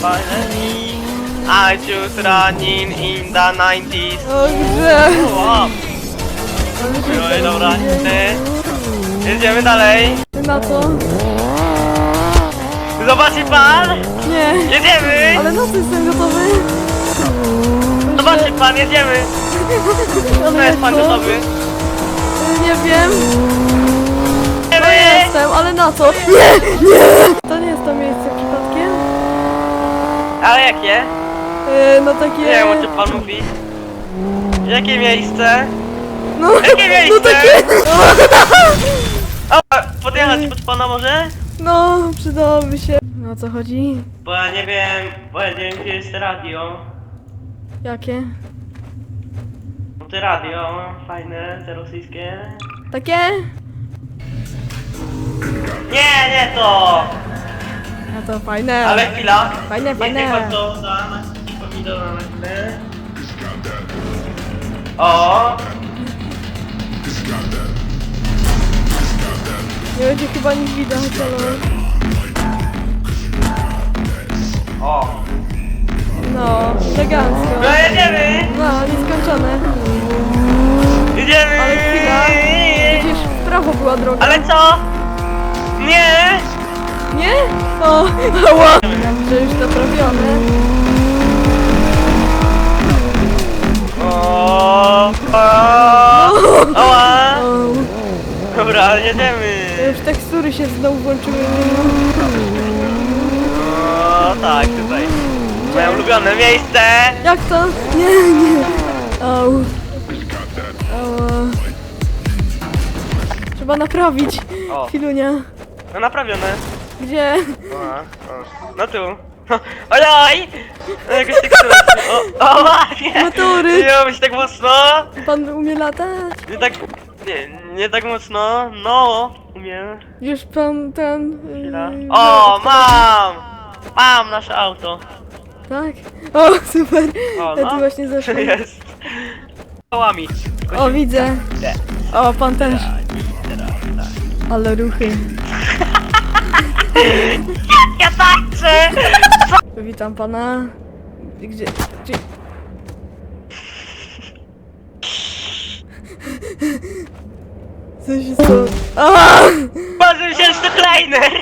finally. I just running in the 90s. O grze! Wow. Oj, dobra, ty. Jedziemy dalej. Na co? Zobaczy pan? Nie. Jedziemy! Ale na co jestem gotowy? Zobaczy pan, jedziemy! Ale No jest pan gotowy? Nie wiem. Jedziemy! jestem, ale na co? Nie! Nie! To nie jest to miejsce? Ale jakie? E, no takie... Nie wiem o czym pan mówi. Jakie miejsce? No, Jakie miejsce? no takie... O, podjechać pod pana może? No, przydałoby się. No o co chodzi? Bo ja nie wiem, bo ja nie wiem gdzie jest radio. Jakie? No to radio, fajne, te rosyjskie. Takie? Nie, nie to! To fajne. Ale chwila. Fajne, Niech fajne. pan to da na pomidora na chwilę. O! Nie będzie chyba nic widać, ale... O! No, elegancko. No jedziemy! No, nieskończone. Jedziemy! Ale chwila. Przecież w prawo była droga. Ale co? Nie? O, ała. Że już naprawione. O! O, Dobra, jedziemy! już tekstury się znowu włączyły. O, tak, tutaj. Moje ulubione miejsce! Jak to? Nie, nie. Au. Ała. Trzeba naprawić. O. Chwilunia. No naprawione. Gdzie? O, o. No tu. Ojoj! No, Jakoś tak O, o, nie! Motory. Nie być tak mocno! Pan umie latać? Nie tak... Nie, nie tak mocno. No, umiem. Już pan ten... Chwila. Yy, O, mam! Mam nasze auto. Tak? O, super. O, Ja no. tu właśnie zeszłam. Jest. Kołami. O, widzę. O, pan też. Ale ruchy. Ja tańczę! Witam pana. Gdzie? Gdzie? Co się stało? A! Może wziąć to kleiner!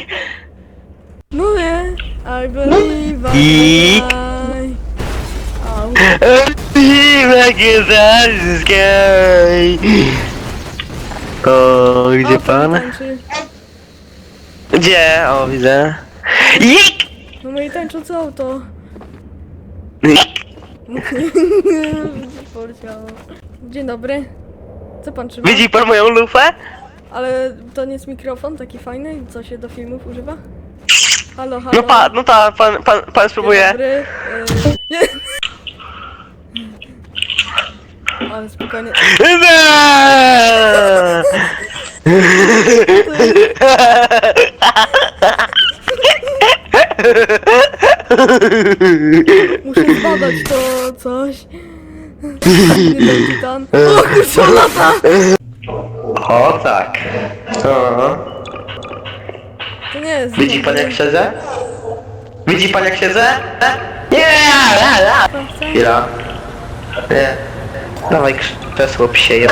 No nie. I believe I- I. Au. Gdzie pan? tańczy. Gdzie? O, widzę. Jik! No moje tańczące auto. Poleciało. Dzień dobry. Co pan trzyma? Widzi pan moją lufę? Ale to nie jest mikrofon taki fajny, co się do filmów używa? Halo, halo. No pa, no ta, pan, pan, pan Dzień spróbuje. dobry. Nie. Ale spokojnie. Muszę zbadać to coś. Titan. O kurczę, on lata! O tak. O. To nie jest. Widzi pan jak siedzę? Widzi pan jak siedzę? Nie! Chwila. Nie. Dawaj krz- krzesło psieje.